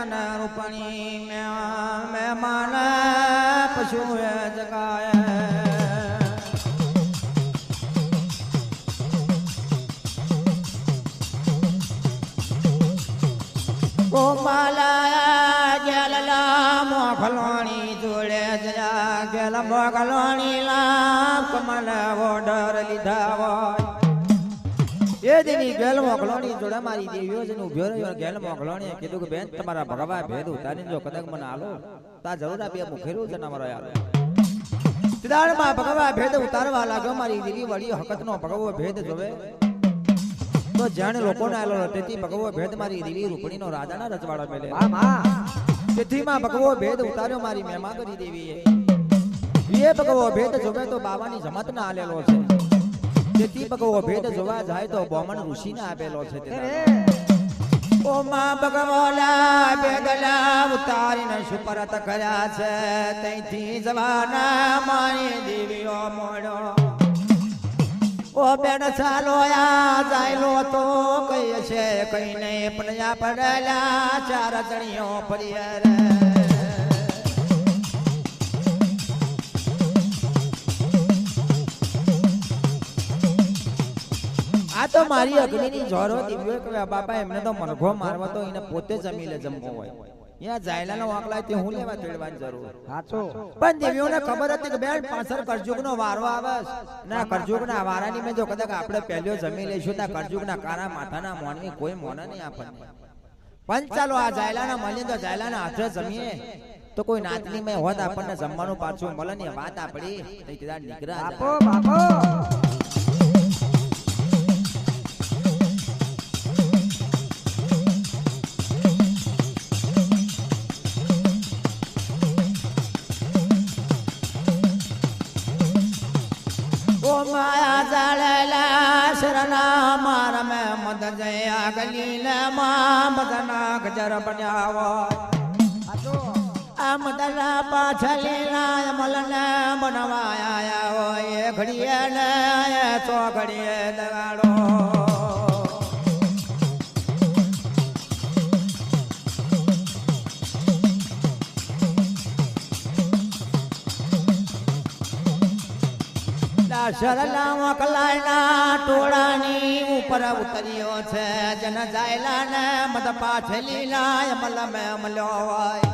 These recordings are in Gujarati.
મન રૂપણી મહેમાના મહેમાન પશુ જગાય. મોખલોણી જોડે જરા ગેલ મોગલવાણી લામ કમલ ઓર્ડર લીધા એ દેવી ગેલ મોકલોણી જોડે મારી દેવીઓ જને ઉભ્યો રહ્યો ગેલ મોકલોણીએ કીધું કે બેન તમારા ભગવા ભેદ ઉતારીને જો કદક મને આલો તા જરૂર આપી મુખેરું છે અમારો યાર. સિદ્ધાર્થમાં ભગવા ભેદ ઉતારવા લાગ્યો મારી દેવી વળી હકતનો ભગવો ભેદ જોવે. તો જાણે લોકોને આલો તેથી ભગવો ભેદ મારી દેવી રૂપણીનો રાજાના રજવાડો મેલે. તેથી માં ભગવો ભેદ ઉતાર્યો મારી મહેમા કરી દેવીએ. એ ભગવો ભેદ જોવે તો બાવાની જમત ના આલેલો છે. તેથી ભગવો ભેદ જોવા જાય તો બોમન ઋષિને આપેલો છે તે દાડો. ઓ માં ભગવોલા બેગલા ઉતારીને સુપરત કર્યા છે. તૈથી જવાના મારી દેવીઓ મોડો. ઓ બેન ચાલો આ જાયલો તો કઈ છે કઈ નહીં પણ આ પડેલા ચાર જણીઓ ફરી તો મારી અગ્નિની જોરો દિવ્યો કે બાપા એમને તો મરઘો મારવો તો એને પોતે જમી લે જમવો હોય. યા જાયલાનો વાકલા તે હું લેવા તેડવાની જરૂર સાચો. પણ દેવીઓને ખબર હતી કે બેન પાછળ કરજુગનો વારો આવે ના કરજુગના વારાની મેં જો કદાચ આપણે પહેલો જમી લઈશું તો કરજુગના કારા માથાના મોનવી કોઈ મોને નહીં આપણને પણ ચાલો આ જાયલાના મળીએ તો જાયલાના હાથે જમીએ. તો કોઈ નાતની મેં હોત આપણને જમવાનું પાછું મળે ને વાત આપણી નીકળ્યા બાપો બાપો. ગલીલે માં મદના ગજર બન્યા આ મદના પાછલીના અમલને બનાવાયા હોય. ઘડીએ ને તો ઘડીએ દગાડો સરલા મોકલાયના ટોળાની ઉપર ઉતર્યો છે. જન જાયલા ને મત પાછલી લાય મલ મે મળ્યો હોય.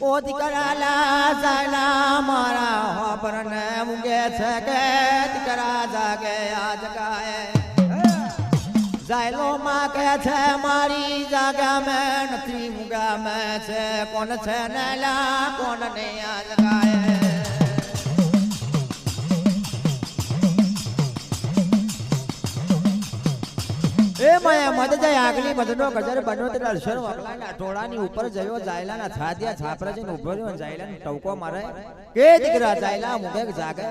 ઓ દીકરાલા જાયલા મારા હોબર ને ઉગે છે કે દીકરા જાગે આજ ગાય. જાયલો માં કહે છે, મારી જાગા મે નથી ઉગા મે છે. કોણ છે ને કોણ ને આજ ગાય. માયા જાય આગલી મદનો ગજર બન્યો તે દર્શન વકલાના ટોળાની ઉપર જયો જાયલાના છાદિયા છાપરા જઈને ઊભો રહ્યો જાયલાને ટવકો મારે. કે દીકરા જાયલા મુગે જાગે.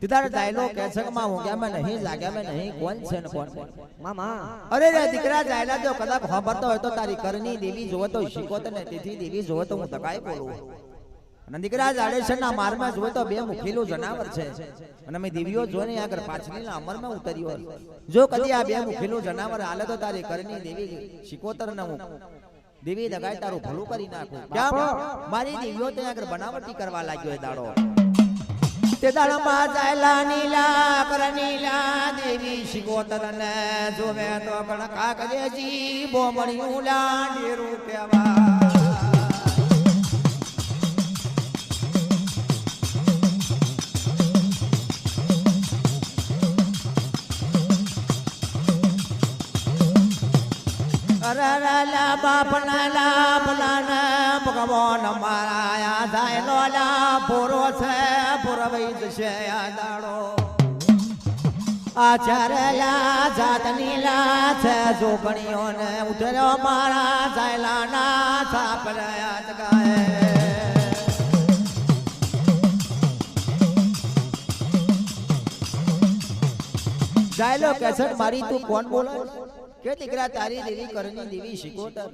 દીદાર જાયલો માં નહીં જાગ્યા મેં નહીં. કોણ છે ને કોણ? મામા. અરે રે દીકરા જાયલા જો કદાચ ખબરતો હોય તો તારી કરની દેવી જોવો તો શીખો તો ને તેથી દેવી જોવો તો હું તકાઈ બોલું. અને દીકરા જાડેશ્વરના જોવે તો બે મુખીલું જનાવર છે. અને મેં દેવીઓ જોઈને આગળ પાછળના અમરમાં ઉતર્યો જો કદી આ બે મુખીલું જનાવર હાલે તો તારી કરની દેવી શિકોતર ન હું. દેવી દગાય તારું ભલું કરી નાખું. ક્યાં મારી દેવીઓ ત્યાં આગળ બનાવટી કરવા લાગ્યો એ દાડો. તે દાડામાં જાયલા નીલા કર નીલા દેવી શિકોતર ને જોવે તો કણકા કજેજી બોમણિયું લાંડેરું કહેવા. અરરલા બાપના લાભલાના ભગવાન મારા જાય લા પૂરો છે પૂરવઈ જશે આ દાડો. આચારેલા જાતની લા છે જોગણીઓ ને ઉતર્યો મારા જાયલા ના છાપડ્યા ગાય કેસટ મારી તું કોણ બોલે? કે દીકરા તારી દેવી કરની દેવી શીખોતર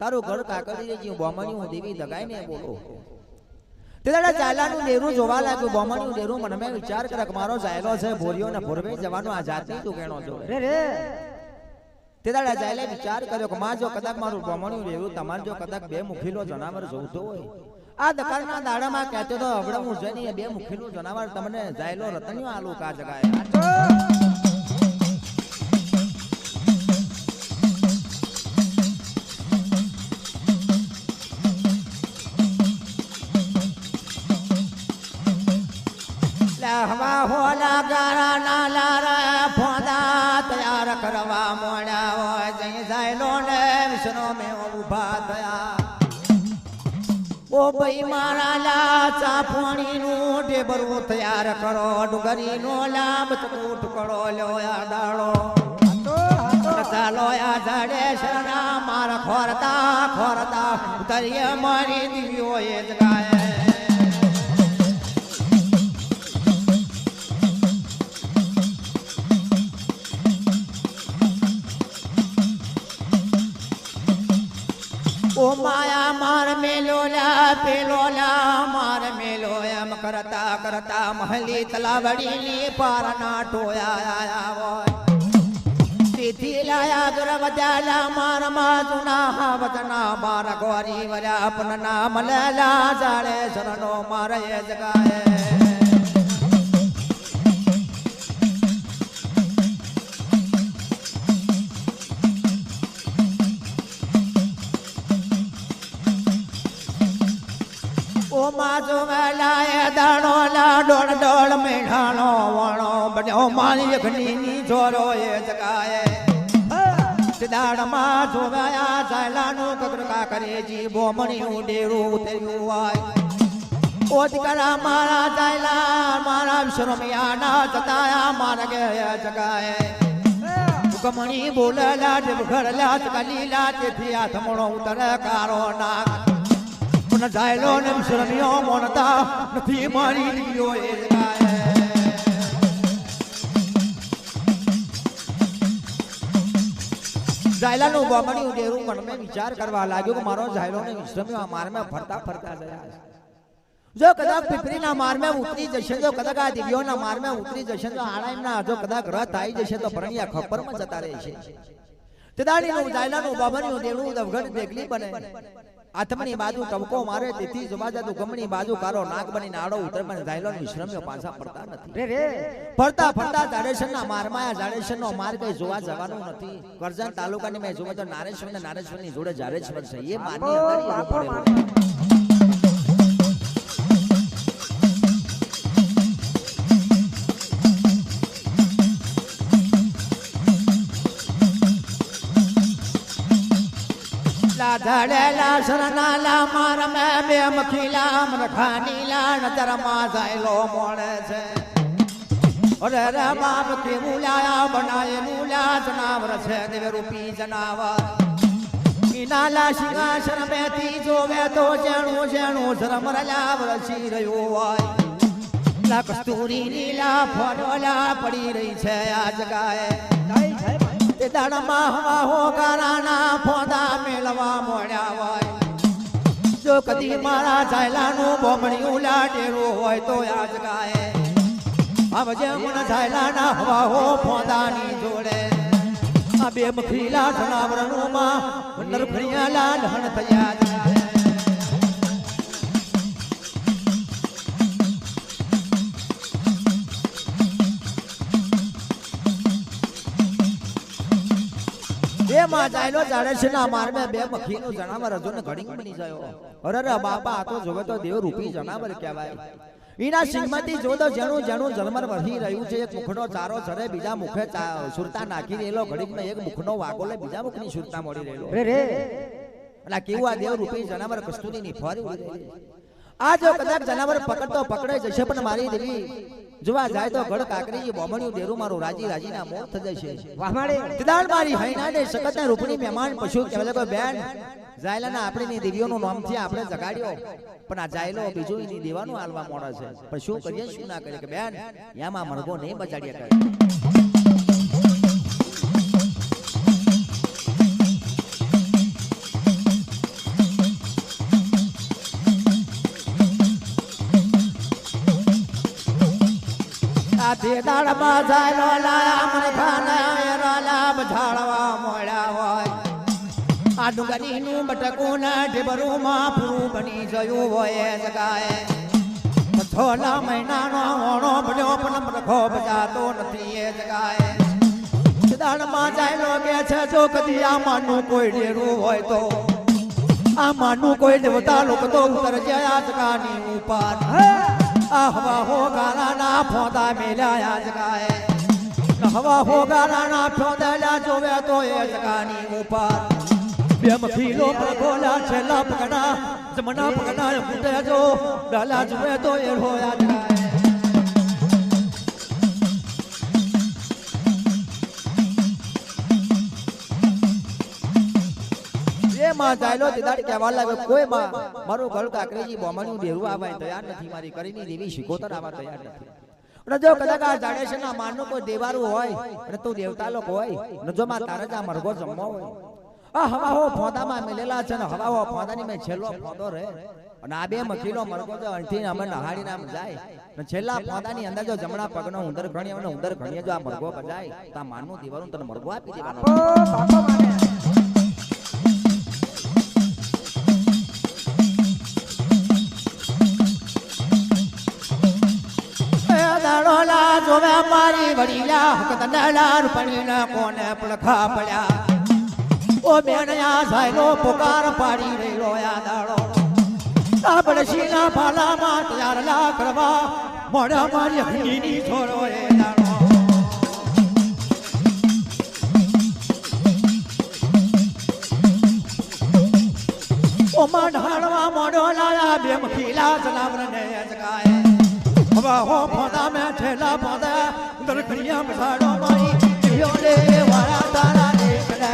તારું ઘર કાકડી રે જીવ બોમણી હું દેવી લગાઈ ને બોલો. તે દાડા ચાલાનું ડેરું જોવા લાગ્યું. બોમણીનું ડેરું મને મેં વિચાર કરે મારો જાયલો છે ભોરિયો ને ભોરવે જવાનો આ જાતની તું કેણો છો. રે રે. તે દાડા જાયલે વિચાર કર્યો કે માં જો કદાચ મારું બ્રાહ્મણ્યું રહેવું તમાર જો કદાચ બે મુખીલો જનાવર જોતો હોય. આ દકાળના દાડામાં કહેતો તો હવડે હું જઈને બે મુખીલું જનાવર તમને જાયલો રતન્યો આલું કા જગાએ જાયલો ને વિષ્ણુ મે ઊભા થયા. ઓ ભાઈ મારા લા ચાપણી નું ટેબરું તૈયાર કરો ડુગરી નો લાંબ ટુકડો લ્યો આ દાડો ચાલો જાડે શરણા, મારા ખોરતા ખોરતા ઉતરીએ મારી દીવીઓ એ જગાએ. ઓ માયા, માર મેલોલા પેલોલા માર મેલો એમ કરતા કરતા મહલી તલાવડી પારના ટોયા આયા તેથી લાયા ગરવજાલા માર માજુના હાવતના માર ગોરી વરા અપના મલલા જાળે જગાએ માજો વેલાએ દાણો લા ડોળ ડોળ મેઢાનો વણો બન્યો મારી ઘણી ની જોરો એ જગાએ દાડમાં જોવાયા જાયલાનું કકડકા કરે જી. બોમણી ઉડેરું ઉતર્યું હોય. ઓ દીકરા મારા જાયલા મારા શરમિયાના જતાયા માર્ગે જગાએ કમણી બોલેલા ઘડલા કલીલા તેથી આ થમણો ઉતર કારો નાક. પણ જાયલો ને શરમિયો મોનતા નથી મારી દીયો એ જગાએ. જાયલાનું બોમણી ઉડેરું મનમાં વિચાર કરવા લાગ્યો કે મારો જાયલો ને વિશ્રમ્યો મારમાં ફરતા ફરતા ગયા જો કદાચ પીપળીના મારમાં ઉતરી જશે, જો કદાચ આ દિવ્યોના મારમાં ઉતરી જશે તો આડાઈમના જો કદાચ રથ આવી જશે, તો પરણિયા ખપ્પરમાં જતા રહેશે. તે દાડીનું જાયલાનું બાબરનું દેવું દવગઢ દેગલી બને. આથમની બાજુ ટબકો મારે તેથી જવા તું ગમણી બાજુ કારો નાક બનીને આડો ઉતર પણ જાયલો વિશ્રમ્યો પાછા પડતા નથી. રે રે ફરતા ફરતા જાડેશ્વરના મારમાં આ જાડેશ્વરનો માર કઈ જોવા જવાનું નથી. કરજણ તાલુકાની મેં જોવા તો નારેશ્વર ને નારેશ્વરની જોડે જાડેશ્વર છે. એ મારની અંદર ધડેલા શરણાલા માર મે બે મખીલા મરખાની લા નજરમાં જાયલો મોળે છે. અરે રે બાપ કે મુલાયા બનાય મુલા જનાવર છે દેવ રૂપી જનાવર. કિનાલા સિંહાસન બેથી જોવે તો જેણું જેણું શરમરલા વરસી રહ્યો હોય. કસ્તુરી લીલા ફરોલા પડી રહી છે આ જગાએ. તે દાડામાં હવા હો ગારાના ફોદા મેળવા મોડ્યા હોય. જો કદી મારા ચાયલાનું બોમણિયું લાડેરું હોય તો આજ ગાય. આવજે મન ઝાયલાના હવા હો ફોદાની જોડે. આ બે મખીલા જનાવરનું માં લાલ હણ થયા જાય બે મખીનું જનાવર હજુ ને ઘડીક બની ગયો અરે રે બાપા આ તો જોવે તો દેવ રૂપી જનાવર કહેવાય. ઈના સિંહમાંથી જો તો જેનું જેનું વહી રહ્યું છે એક મુખનો ચારો ચરે બીજા મુખે સુરતા નાખી રહેલો ઘડીકમાં એક મુખનો વાગો લે બીજા મુખની સુરતા મળી રહેલો. રે રે. એટલે કેવું આ દેવ રૂપી જનાવર ફરી રહી છે. આ જો કદાચ જનાવર પકડતો પકડે જશે પણ મારી દેવી જોવા જાય તો ગઢ કાકરીજી બોમણિયું ડેરું મારું રાજી રાજીના મોત થઈ જશે. વામાડે કદાળ મારી હૈનાને સકતના રૂપની મહેમાન પશુ કહેવાય કોઈ બેન જાયલાના આપણીની દેવીઓનું નામ છે આપણે જગાડ્યો. પણ આ જાયલો બીજું એની દેવાનું હાલવા મોડે છે. પણ શું કરીએ શું ના કરીએ કે બેન યામાં મરગો નહીં બચાડ્યા કરે તે દાડમાં જાયલો ઝાડવા હોય આ ડુંગળીનું બટકું ને ઢેબરુમાં બની ગયું હોય જગાએ છોલા મહિનાનો ઓણો બન્યો પણ રખો બજાતો નથી એ જગાએ દાણમાં ચાલ્યો કે છે જો આ માનું કોઈ ડેરું હોય તો આ માનું કોઈ દેવતા લોકો તો ઉતર જયા જગાની ઉપર આ હવા હો ગારાના ફોદા મેલ્યા આ જગાએ હવા હો ગારાના ફોદા જોવે તો એ જગાની ઉપર બે મખીલો પગોલા છેલ્લા પગડા જમના પગડા ફૂટે જો ગાલા જોવે તો એ હોયા માં ચાલ્યો તે દાડી કહેવા લાગ્યો કોઈ માં મારું ઘર કાકરેજી બોમણ્યું ડેરું આવવા તૈયાર નથી મારી કરીની દેવી શિકોતર આવવા તૈયાર નથી. અને જો કદાચ આ જાડેશના માનનું કોઈ દેવારું હોય અને તું દેવતા લોક હોય ને જો માં તારે જ આ મરઘો જમવો હોય આ હવા હો ફોદામાં મિલેલા છે ને હવા હો ફોદાની મેં છેલ્લો ફોદો રહે. અને આ બે મખીલો અમે જાય. ને છેલ્લા પોતાની અંદર જો જમણા પગનો ઉંદર ઘણી અને ઉંદર ઘણી જો આ મરઘો બજાય તો આ માનનું દેવાનું તને મરઘો આપી દેવાનો મારી વડીલા હકતંડાલા રૂપણીના કોને પડખા પડ્યા? ઓ બેનયા સાયલો પુકાર પાડી રહ્યો આ દાડો. સાબડશીના ભાલામાં તૈયાર લા કરવા મોડા મારી હંગીની છોરો એ દાડો. ઓમાં ઢાળવા મોડો લાયા બે મખીલા ને જગાય હવા હો ફોદા મે ઠેલા ફોદા દરખડિયા બસાડો મારી. જીવ્યો રે વાળા તારા દેખને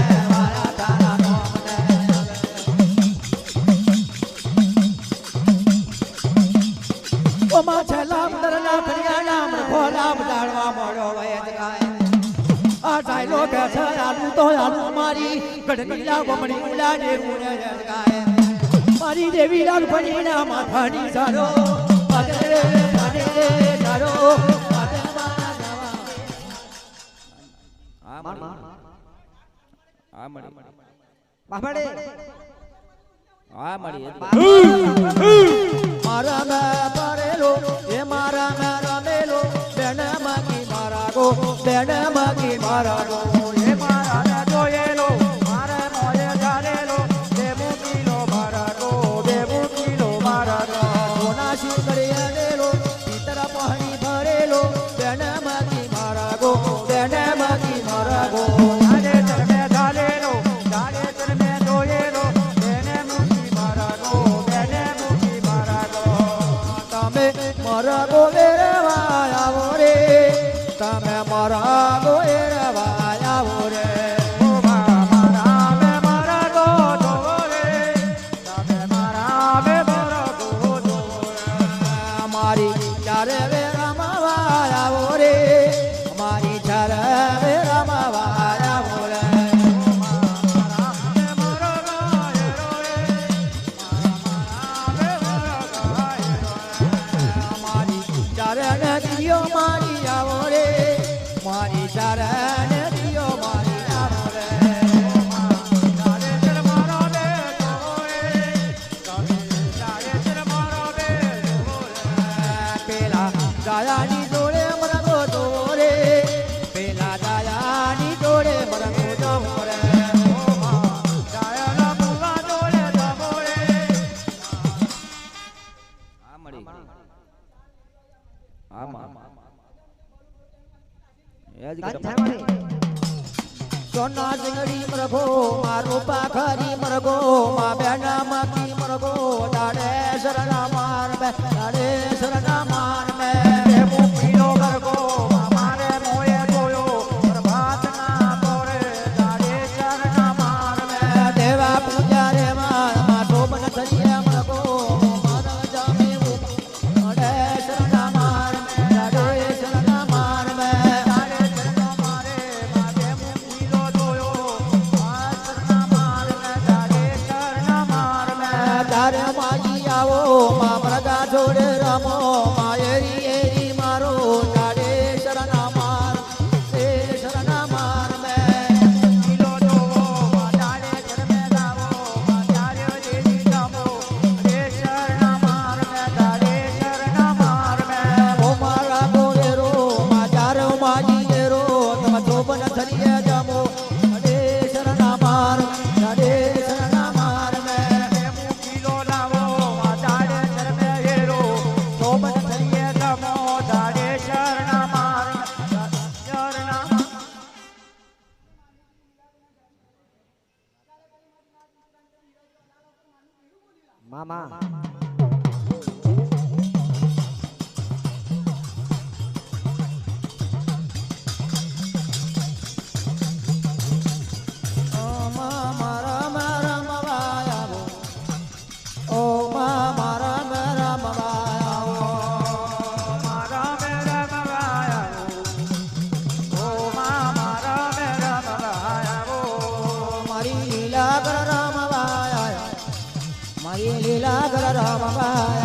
ઓમાં છેલ્લા દરના ખડિયા નામ ભોલા બજાડવા મળ્યો વય જગાય આ ડાયલો કે છે, આલુ તો આલુ મારી. ગઢનીલા બમણી ઉલા જે ઉડે જગાય મારી દેવી લાલ ફણીના માથાની સારો પાદરે મારા મે પરેલો એ મારા મે રમેલો. બેન માગી મારા ગો બેન માગી મારા ગો. પેલા દાયાની જોડે મામા ઓ કર રામ